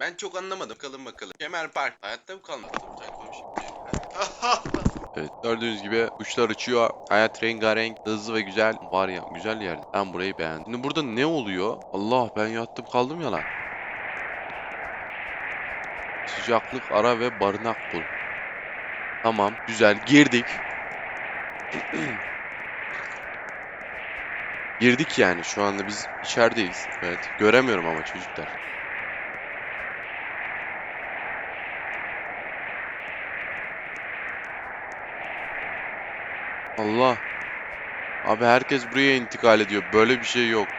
Ben çok anlamadım. Bakalım bakalım. Kemer Park. Hayatta mı? Takmamışım. Evet gördüğünüz gibi kuşlar uçuyor. Hayat rengarenk, hızlı ve güzel. Var ya güzel yer. Ben burayı beğendim. Şimdi burada ne oluyor? Allah ben yattım kaldım ya lan. Sıcaklık ara ve barınak bul. Tamam güzel girdik. Girdik yani şu anda biz içerideyiz. Evet göremiyorum ama çocuklar. Allah. Abi herkes buraya intikal ediyor. Böyle bir şey yok.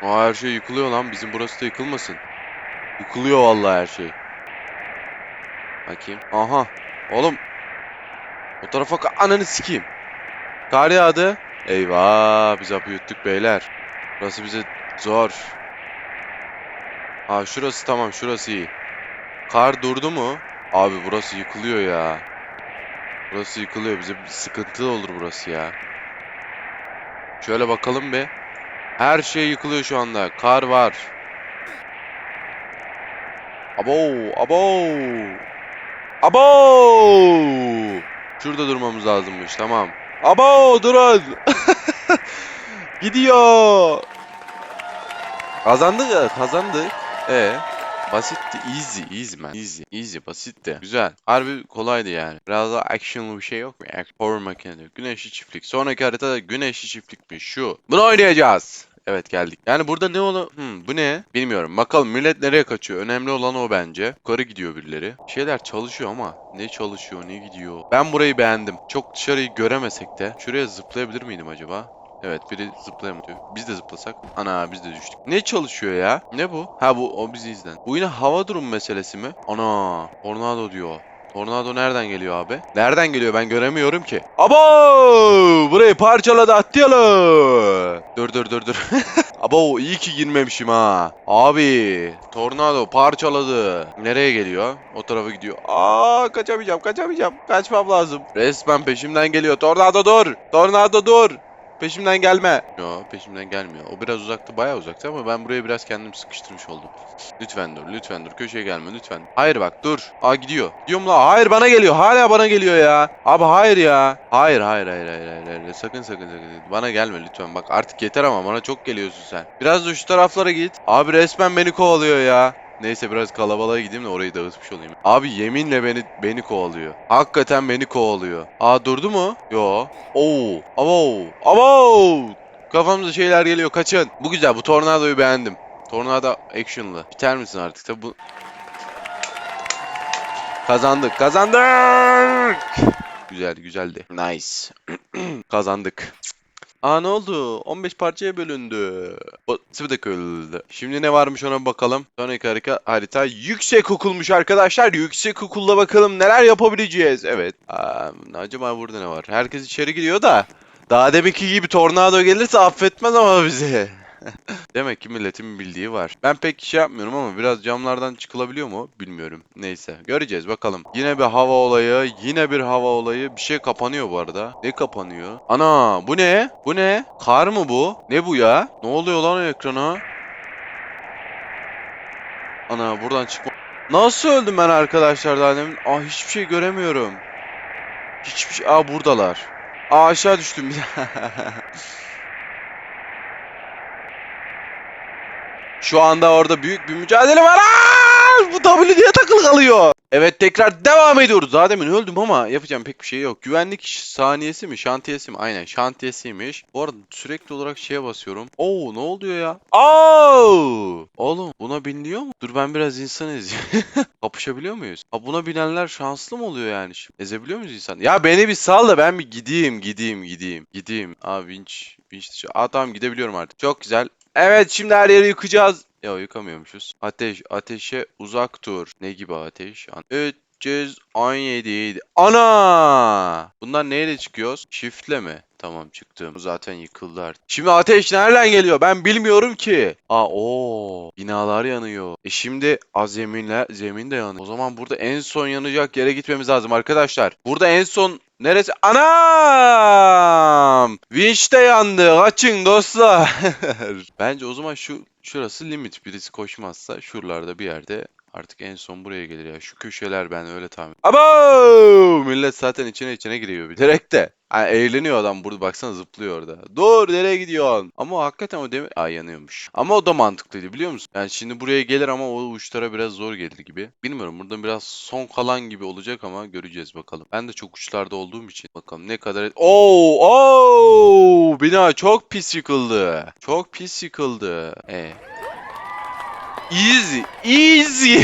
Aa, her şey yıkılıyor lan. Bizim burası da yıkılmasın. Yıkılıyor vallahi her şey. Bakayım. Aha. Oğlum. O tarafa ananı sikeyim. Kar yağdı. Eyvah. Biz hapı yuttuk beyler. Burası bize zor. Aa şurası tamam. Şurası iyi. Kar durdu mu? Abi burası yıkılıyor ya. Burası yıkılıyor. Bize bir sıkıntı olur burası ya. Şöyle bakalım be. Her şey yıkılıyor şu anda. Kar var. Abo, abo. Abo! Şurada durmamız lazımmış. Tamam. Abo, durun. Gidiyor. Kazandık kazandık. E Basitti, easy, easy man. Easy, easy, basitti. Güzel. Harbi kolaydı yani. Biraz daha actionlı bir şey yok mu? Horror makinesi. Güneşli çiftlik. Sonraki haritada güneşli çiftlikmiş şu. Bunu oynayacağız. Evet geldik. Yani burada ne olur? Hmm, bu ne? Bilmiyorum. Bakalım millet nereye kaçıyor? Önemli olan o bence. Yukarı gidiyor birileri. Bir şeyler çalışıyor ama ne çalışıyor ne gidiyor. Ben burayı beğendim. Çok dışarıyı göremesek de şuraya zıplayabilir miydim acaba? Evet biri zıplayamadı. Biz de zıplasak. Ana biz de düştük. Ne çalışıyor ya? Ne bu? Ha bu o bizi izlen. Bu yine hava durum meselesi mi? Ana tornado diyor. Tornado nereden geliyor abi? Nereden geliyor ben göremiyorum ki. Abo! Burayı parçaladı atlayalım. Dur dur dur dur. Abo iyi ki girmemişim ha. Abi tornado parçaladı. Nereye geliyor? O tarafa gidiyor. Aa kaçamayacağım kaçamayacağım. Kaçmam lazım. Resmen peşimden geliyor. Tornado dur. Tornado dur. Peşimden gelme. Yo peşimden gelmiyor. O biraz uzaktı bayağı uzaktı ama ben buraya biraz kendim sıkıştırmış oldum. Lütfen dur lütfen dur köşeye gelme lütfen. Hayır bak dur. Aa gidiyor. Gidiyorum la. Hayır bana geliyor. Hala bana geliyor ya. Abi hayır ya. Hayır hayır hayır hayır hayır. hayır. Sakın sakın sakın. Bana gelme lütfen. Bak artık yeter ama bana çok geliyorsun sen. Biraz da şu taraflara git. Abi resmen beni kovalıyor ya. Neyse biraz kalabalığa gideyim de orayı dağıtmış olayım. Abi yeminle beni beni kovalıyor. Hakikaten beni kovalıyor. Aa durdu mu? Yo. Oo. Abo. Abo. Kafamıza şeyler geliyor. Kaçın. Bu güzel. Bu tornadoyu beğendim. Tornado action'lı. Biter misin artık? Tabi bu... Kazandık. Kazandık. Güzel güzeldi. Nice. Kazandık. Aa ne oldu? 15 parçaya bölündü. O kırıldı. Şimdi ne varmış ona bakalım. Sonraki harika, harita yüksek okulmuş arkadaşlar. Yüksek okulda bakalım neler yapabileceğiz. Evet. Aa, acaba burada ne var? Herkes içeri giriyor da. Daha deminki gibi tornado gelirse affetmez ama bizi. Demek ki milletin bildiği var. Ben pek şey yapmıyorum ama biraz camlardan çıkılabiliyor mu? Bilmiyorum. Neyse. Göreceğiz bakalım. Yine bir hava olayı. Yine bir hava olayı. Bir şey kapanıyor bu arada. Ne kapanıyor? Ana bu ne? Bu ne? Kar mı bu? Ne bu ya? Ne oluyor lan o ekrana? Ana buradan çıkma. Nasıl öldüm ben arkadaşlar daha demin? Aa hiçbir şey göremiyorum. Hiçbir şey. Aa buradalar. Aa aşağı düştüm. Şu anda orada büyük bir mücadele var. Aa! Bu W diye takılı kalıyor. Evet tekrar devam ediyoruz. Daha demin öldüm ama yapacağım pek bir şey yok. Güvenlik saniyesi mi? Şantiyesi mi? Aynen şantiyesiymiş. Bu arada sürekli olarak şeye basıyorum. Oo ne oluyor ya? Oo! Oğlum buna biniliyor mu? Dur ben biraz insan ezeyim. Kapışabiliyor muyuz? Ha buna binenler şanslı mı oluyor yani? Ezebiliyor muyuz insan? Ya beni bir sal da ben bir gideyim gideyim gideyim. Gideyim. Aa vinç. Vinç dışı. Aa tamam gidebiliyorum artık. Çok güzel. Evet şimdi her yeri yıkacağız. Ya yıkamıyormuşuz. Ateş, ateşe uzak dur. Ne gibi ateş? An- 317 Ana! Bunlar neyle çıkıyoruz? Shift'le mi? Tamam çıktım. Zaten yıkıldı artık. Şimdi ateş nereden geliyor? Ben bilmiyorum ki. Aa o binalar yanıyor. E şimdi az zeminler zemin de yanıyor. O zaman burada en son yanacak yere gitmemiz lazım arkadaşlar. Burada en son neresi? Anam! Vinç de yandı. Kaçın dostlar. Bence o zaman şu şurası limit. Birisi koşmazsa şuralarda bir yerde Artık en son buraya gelir ya. Şu köşeler ben öyle tahmin. Abo! Millet zaten içine içine giriyor bir. Direkt de. Yani eğleniyor adam burada baksana zıplıyor orada. Dur nereye gidiyorsun? Ama hakikaten o demir... Ay yanıyormuş. Ama o da mantıklıydı biliyor musun? Yani şimdi buraya gelir ama o uçlara biraz zor gelir gibi. Bilmiyorum burada biraz son kalan gibi olacak ama göreceğiz bakalım. Ben de çok uçlarda olduğum için bakalım ne kadar... Oo! Oo! Bina çok pis yıkıldı. Çok pis yıkıldı. E. Easy. Easy.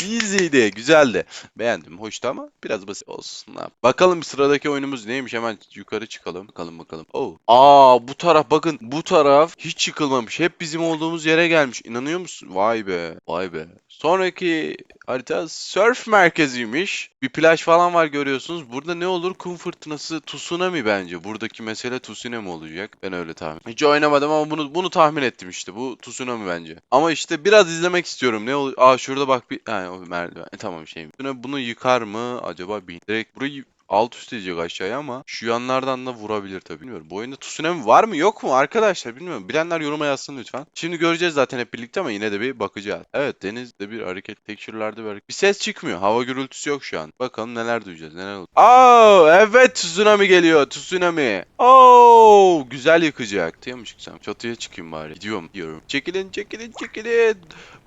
Easy'di. Güzeldi. Beğendim. Hoştu ama biraz basit olsun. Yap- Bakalım sıradaki oyunumuz neymiş? Hemen yukarı çıkalım. Bakalım bakalım. Oh. Aa bu taraf bakın. Bu taraf hiç yıkılmamış. Hep bizim olduğumuz yere gelmiş. İnanıyor musun? Vay be. Vay be. Sonraki harita surf merkeziymiş. Bir plaj falan var görüyorsunuz. Burada ne olur? Kum fırtınası tsunami bence. Buradaki mesele tsunami olacak. Ben öyle tahmin. Hiç oynamadım ama bunu bunu tahmin ettim işte. Bu tsunami bence. Ama işte biraz izlemek istiyorum. Ne oluyor? Aa şurada bak bir ha, o merdiven. E, tamam şey. Bunu, bunu yıkar mı acaba? Bir direkt burayı alt üst edecek aşağıya ama şu yanlardan da vurabilir tabii. Bilmiyorum. Bu oyunda tsunami var mı yok mu arkadaşlar bilmiyorum. Bilenler yoruma yazsın lütfen. Şimdi göreceğiz zaten hep birlikte ama yine de bir bakacağız. Evet denizde bir hareket tekstürlerde bir. Bir ses çıkmıyor. Hava gürültüsü yok şu an. Bakalım neler duyacağız neler olacak. Aa evet tsunami geliyor tsunami. Oo güzel yıkacak. Çatıya mı çıksam? Çatıya çıkayım bari. Gidiyorum diyorum. Çekilin çekilin çekilin.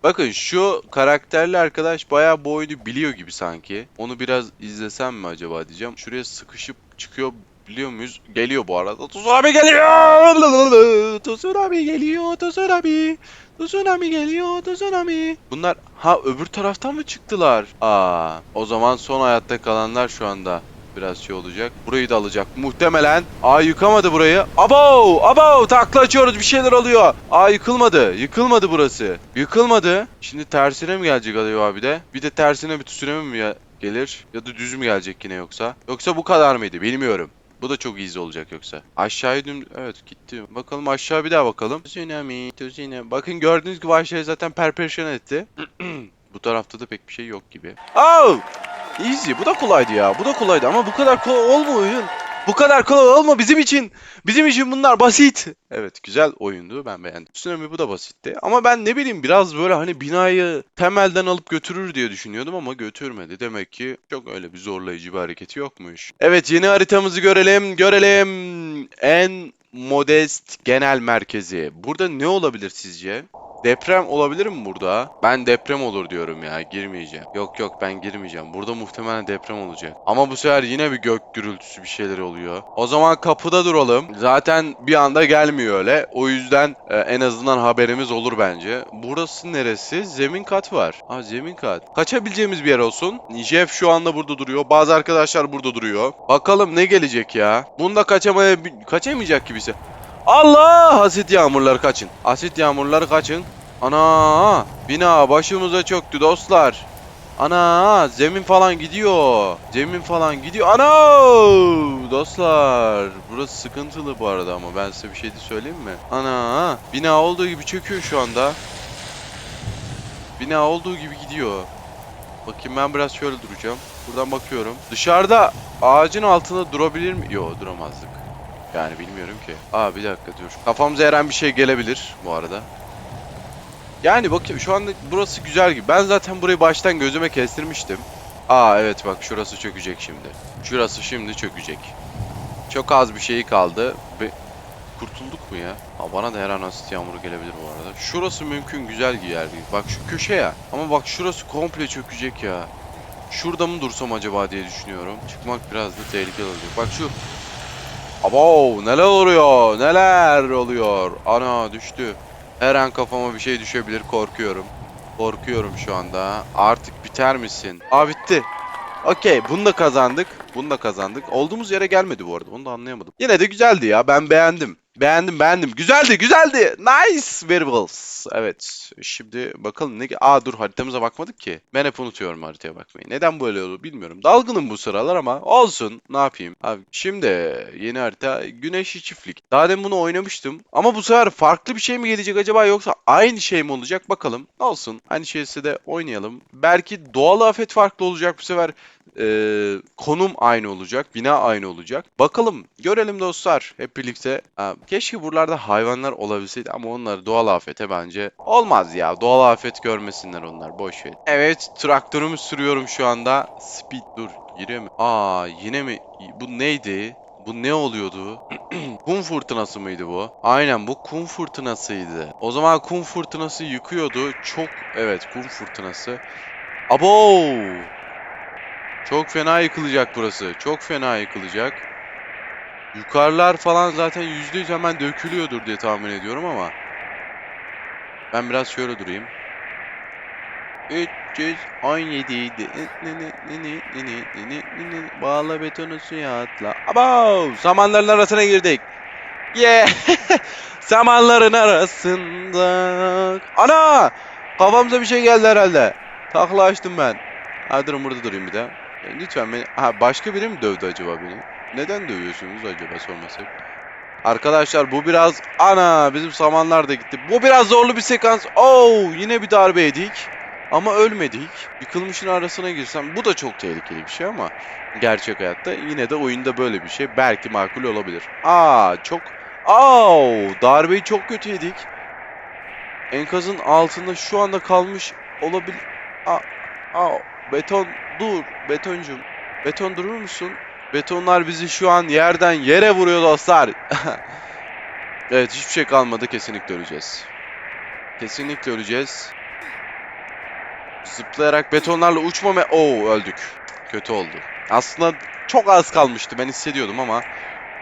Bakın şu karakterli arkadaş bayağı bu oyunu biliyor gibi sanki. Onu biraz izlesem mi acaba diyeceğim. Şuraya sıkışıp çıkıyor biliyor muyuz? Geliyor bu arada. Tsunami geliyor. Tsunami geliyor. Tsunami. Tsunami geliyor. Tsunami. Bunlar ha öbür taraftan mı çıktılar? Aa, o zaman son hayatta kalanlar şu anda biraz şey olacak. Burayı da alacak muhtemelen. Aa yıkamadı burayı. Abo! Abo! Takla açıyoruz bir şeyler oluyor. Aa yıkılmadı. Yıkılmadı burası. Yıkılmadı. Şimdi tersine mi gelecek acaba bir de? Bir de tersine bir tsunami mi gelir? Ya da düz mü gelecek yine yoksa? Yoksa bu kadar mıydı? Bilmiyorum. Bu da çok easy olacak yoksa. Aşağıya düm... Evet gitti. Bakalım aşağı bir daha bakalım. Tsunami, tsunami. Bakın gördüğünüz gibi aşağıya zaten perperişan etti. bu tarafta da pek bir şey yok gibi. Oh! Easy. Bu da kolaydı ya. Bu da kolaydı ama bu kadar kolay olma oyun. Bu kadar kolay olma bizim için. Bizim için bunlar basit. Evet güzel oyundu. Ben beğendim. Tsunami bu da basitti. Ama ben ne bileyim biraz böyle hani binayı temelden alıp götürür diye düşünüyordum ama götürmedi. Demek ki çok öyle bir zorlayıcı bir hareketi yokmuş. Evet yeni haritamızı görelim. Görelim. En modest genel merkezi. Burada ne olabilir sizce? Deprem olabilir mi burada? Ben deprem olur diyorum ya. Girmeyeceğim. Yok yok ben girmeyeceğim. Burada muhtemelen deprem olacak. Ama bu sefer yine bir gök gürültüsü bir şeyler oluyor. O zaman kapıda duralım. Zaten bir anda gelmiyor öyle. O yüzden e, en azından haberimiz olur bence. Burası neresi? Zemin kat var. Ha zemin kat. Kaçabileceğimiz bir yer olsun. Jeff şu anda burada duruyor. Bazı arkadaşlar burada duruyor. Bakalım ne gelecek ya. Bunda kaçamaya kaçamayacak gibisi. Allah! Asit yağmurları kaçın. Asit yağmurları kaçın. Ana! Bina başımıza çöktü dostlar. Ana! Zemin falan gidiyor. Zemin falan gidiyor. Ana! Dostlar. Burası sıkıntılı bu arada ama ben size bir şey de söyleyeyim mi? Ana! Bina olduğu gibi çöküyor şu anda. Bina olduğu gibi gidiyor. Bakayım ben biraz şöyle duracağım. Buradan bakıyorum. Dışarıda ağacın altında durabilir mi? Yok duramazdık. Yani bilmiyorum ki. Aa bir dakika dur. Kafamıza her an bir şey gelebilir bu arada. Yani bakayım şu anda burası güzel gibi. Ben zaten burayı baştan gözüme kestirmiştim. Aa evet bak şurası çökecek şimdi. Şurası şimdi çökecek. Çok az bir şey kaldı. Ve kurtulduk mu ya? Aa, bana da her an asit yağmuru gelebilir bu arada. Şurası mümkün güzel bir yer değil. Bak şu köşe ya. Ama bak şurası komple çökecek ya. Şurada mı dursam acaba diye düşünüyorum. Çıkmak biraz da tehlikeli olacak. Bak şu Abo neler oluyor? Neler oluyor? Ana düştü. Her an kafama bir şey düşebilir korkuyorum. Korkuyorum şu anda. Artık biter misin? Aa bitti. Okey bunu da kazandık. Bunu da kazandık. Olduğumuz yere gelmedi bu arada. Onu da anlayamadım. Yine de güzeldi ya. Ben beğendim. Beğendim beğendim. Güzeldi güzeldi. Nice variables. Evet. Şimdi bakalım ne... Aa dur haritamıza bakmadık ki. Ben hep unutuyorum haritaya bakmayı. Neden böyle olur bilmiyorum. Dalgınım bu sıralar ama olsun. Ne yapayım? Abi şimdi yeni harita Güneşli Çiftlik. Daha demin bunu oynamıştım. Ama bu sefer farklı bir şey mi gelecek acaba yoksa aynı şey mi olacak bakalım. Olsun. Aynı şeyse de oynayalım. Belki doğal afet farklı olacak bu sefer. Ee, konum aynı olacak, bina aynı olacak. Bakalım, görelim dostlar hep birlikte. Ha, keşke buralarda hayvanlar olabilseydi ama onlar doğal afete bence olmaz ya. Doğal afet görmesinler onlar, boş ver. Evet, traktörümü sürüyorum şu anda. Speed dur, giriyor mu? Aa, yine mi? Bu neydi? Bu ne oluyordu? kum fırtınası mıydı bu? Aynen bu kum fırtınasıydı. O zaman kum fırtınası yıkıyordu. Çok evet kum fırtınası. Abo! Çok fena yıkılacak burası. Çok fena yıkılacak. Yukarılar falan zaten %100 hemen dökülüyordur diye tahmin ediyorum ama. Ben biraz şöyle durayım. 317 idi. Bağla betonu suya atla. Abo! Samanların arasına girdik. Yeah! Samanların arasında. Ana! Kafamıza bir şey geldi herhalde. Takla açtım ben. Ha durun burada durayım bir daha. E, lütfen beni... Ha başka biri mi dövdü acaba beni? Neden dövüyorsunuz acaba sorması? Arkadaşlar bu biraz... Ana bizim samanlar da gitti. Bu biraz zorlu bir sekans. Oo yine bir darbe yedik. Ama ölmedik. Yıkılmışın arasına girsem bu da çok tehlikeli bir şey ama gerçek hayatta yine de oyunda böyle bir şey belki makul olabilir. Aa çok... Aa darbeyi çok kötü yedik. Enkazın altında şu anda kalmış olabilir. Aa, aa beton dur betoncum. Beton durur musun? Betonlar bizi şu an yerden yere vuruyor dostlar. evet hiçbir şey kalmadı kesinlikle öleceğiz. Kesinlikle öleceğiz. Zıplayarak betonlarla uçma ve Oo öldük. Kötü oldu. Aslında çok az kalmıştı ben hissediyordum ama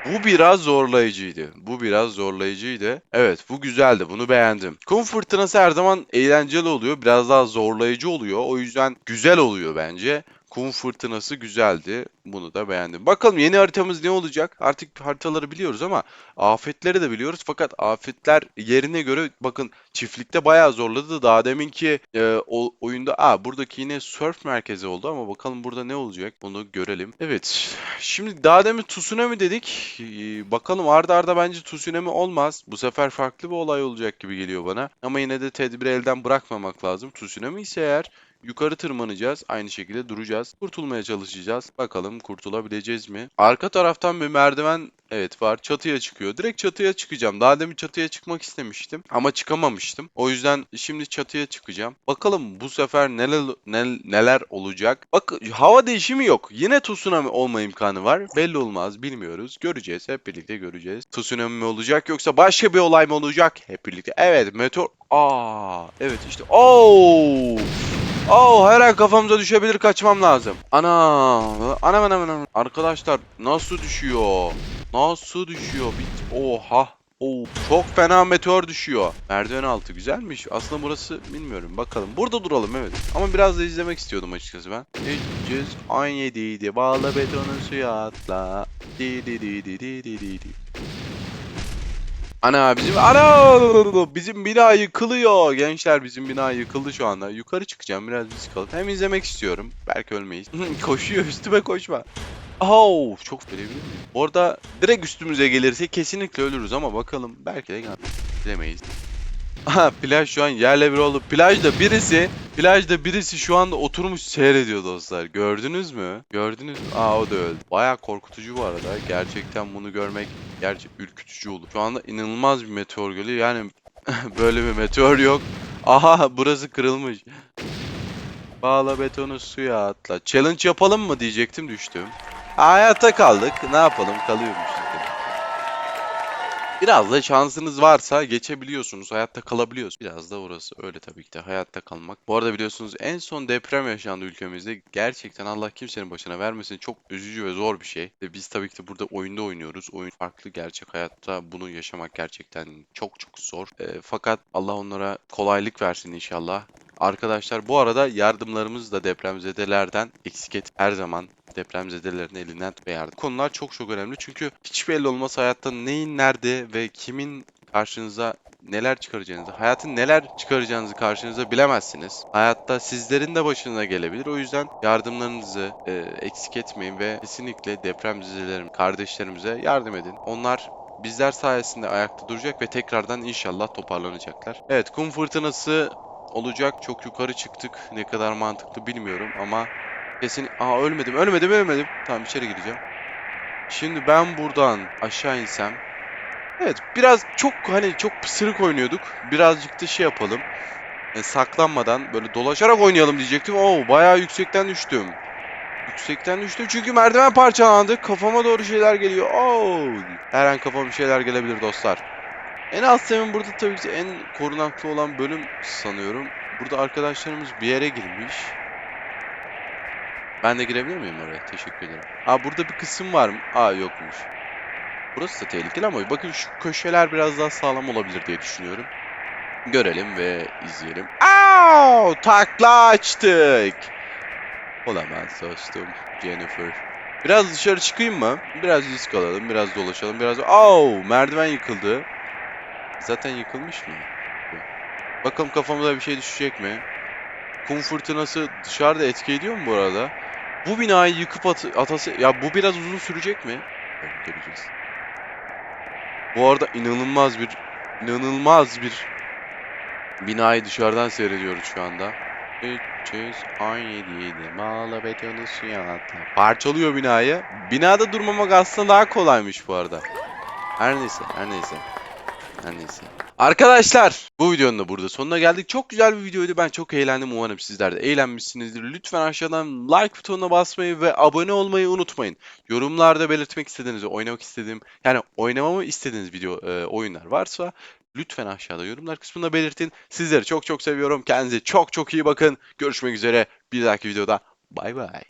bu biraz zorlayıcıydı. Bu biraz zorlayıcıydı. Evet bu güzeldi. Bunu beğendim. Kum fırtınası her zaman eğlenceli oluyor. Biraz daha zorlayıcı oluyor. O yüzden güzel oluyor bence. Kum fırtınası güzeldi. Bunu da beğendim. Bakalım yeni haritamız ne olacak? Artık haritaları biliyoruz ama afetleri de biliyoruz. Fakat afetler yerine göre bakın çiftlikte bayağı zorladı. Daha deminki e, o, oyunda aa buradaki yine surf merkezi oldu ama bakalım burada ne olacak? Bunu görelim. Evet. Şimdi daha demin tsunami dedik. Ee, bakalım arda arda bence tsunami olmaz. Bu sefer farklı bir olay olacak gibi geliyor bana. Ama yine de tedbiri elden bırakmamak lazım. Tsunami ise eğer Yukarı tırmanacağız. Aynı şekilde duracağız. Kurtulmaya çalışacağız. Bakalım kurtulabileceğiz mi? Arka taraftan bir merdiven evet var. Çatıya çıkıyor. Direkt çatıya çıkacağım. Daha demin çatıya çıkmak istemiştim. Ama çıkamamıştım. O yüzden şimdi çatıya çıkacağım. Bakalım bu sefer neler nel- neler olacak. Bak hava değişimi yok. Yine tsunami olma imkanı var. Belli olmaz. Bilmiyoruz. Göreceğiz. Hep birlikte göreceğiz. Tsunami mi olacak yoksa başka bir olay mı olacak? Hep birlikte. Evet meteor. Aa, evet işte. Oo! Oh her an kafamıza düşebilir kaçmam lazım. Ana, anam anam anam. Arkadaşlar nasıl düşüyor? Nasıl düşüyor? Bit. Oha. Oo, çok fena meteor düşüyor. Merdiven altı güzelmiş. Aslında burası bilmiyorum. Bakalım. Burada duralım evet. Ama biraz da izlemek istiyordum açıkçası ben. 317 idi. Bağla betonu suya atla. Di di di di di di di. Ana bizim ana bizim bina yıkılıyor. Gençler bizim bina yıkıldı şu anda. Yukarı çıkacağım biraz risk alıp. Hem izlemek istiyorum. Belki ölmeyiz. Koşuyor üstüme koşma. Oh, çok verebilir miyim? Orada direkt üstümüze gelirse kesinlikle ölürüz ama bakalım belki de bilemeyiz. Aha plaj şu an yerle bir oldu. Plajda birisi, plajda birisi şu anda oturmuş seyrediyor dostlar. Gördünüz mü? Gördünüz mü? Aa o da öldü. Baya korkutucu bu arada. Gerçekten bunu görmek gerçi ürkütücü olur. Şu anda inanılmaz bir meteor geliyor. Yani böyle bir meteor yok. Aha burası kırılmış. Bağla betonu suya atla. Challenge yapalım mı diyecektim düştüm. Hayatta kaldık. Ne yapalım? Kalıyormuşuz. Biraz da şansınız varsa geçebiliyorsunuz. Hayatta kalabiliyorsunuz. Biraz da orası öyle tabii ki de hayatta kalmak. Bu arada biliyorsunuz en son deprem yaşandı ülkemizde. Gerçekten Allah kimsenin başına vermesin. Çok üzücü ve zor bir şey. Ve biz tabii ki de burada oyunda oynuyoruz. Oyun farklı gerçek hayatta bunu yaşamak gerçekten çok çok zor. E, fakat Allah onlara kolaylık versin inşallah. Arkadaşlar bu arada yardımlarımız da depremzedelerden eksik et her zaman depremzedelerin elinden yardım. Konular çok çok önemli çünkü hiç belli olmaz hayatta neyin nerede ve kimin karşınıza neler çıkaracağınızı, hayatın neler çıkaracağınızı karşınıza bilemezsiniz. Hayatta sizlerin de başına gelebilir. O yüzden yardımlarınızı e, eksik etmeyin ve kesinlikle depremzedelerim, kardeşlerimize yardım edin. Onlar bizler sayesinde ayakta duracak ve tekrardan inşallah toparlanacaklar. Evet, kum fırtınası olacak. Çok yukarı çıktık. Ne kadar mantıklı bilmiyorum ama kesin... Aa ölmedim, ölmedim, ölmedim. Tamam içeri gireceğim. Şimdi ben buradan aşağı insem Evet biraz çok hani çok pısırık oynuyorduk. Birazcık da şey yapalım. E, saklanmadan böyle dolaşarak oynayalım diyecektim. Oo bayağı yüksekten düştüm. Yüksekten düştüm çünkü merdiven parçalandı. Kafama doğru şeyler geliyor. Oo her an kafama şeyler gelebilir dostlar. En alt zemin burada tabii ki en korunaklı olan bölüm sanıyorum. Burada arkadaşlarımız bir yere girmiş. Ben de girebilir miyim oraya? Teşekkür ederim. Aa burada bir kısım var mı? Aa yokmuş. Burası da tehlikeli ama bakın şu köşeler biraz daha sağlam olabilir diye düşünüyorum. Görelim ve izleyelim. Aa, takla açtık. Olamaz dostum Jennifer. Biraz dışarı çıkayım mı? Biraz risk alalım, biraz dolaşalım, biraz... Au, merdiven yıkıldı. Zaten yıkılmış mı? Bakalım kafamıza bir şey düşecek mi? Kum fırtınası dışarıda etki ediyor mu bu arada? Bu binayı yıkıp at atası... Ya bu biraz uzun sürecek mi? Göreceğiz. Bu arada inanılmaz bir inanılmaz bir binayı dışarıdan seyrediyoruz şu anda. 317 yedi mağla betonu suya attı. Parçalıyor binayı. Binada durmamak aslında daha kolaymış bu arada. Her neyse, her neyse. Her neyse. Arkadaşlar bu videonun da burada sonuna geldik. Çok güzel bir videoydu. Ben çok eğlendim. Umarım sizler de eğlenmişsinizdir. Lütfen aşağıdan like butonuna basmayı ve abone olmayı unutmayın. Yorumlarda belirtmek istediğiniz, oynamak istediğim, yani oynamamı istediğiniz video e, oyunlar varsa lütfen aşağıda yorumlar kısmında belirtin. Sizleri çok çok seviyorum. Kendinize çok çok iyi bakın. Görüşmek üzere bir dahaki videoda. Bay bay.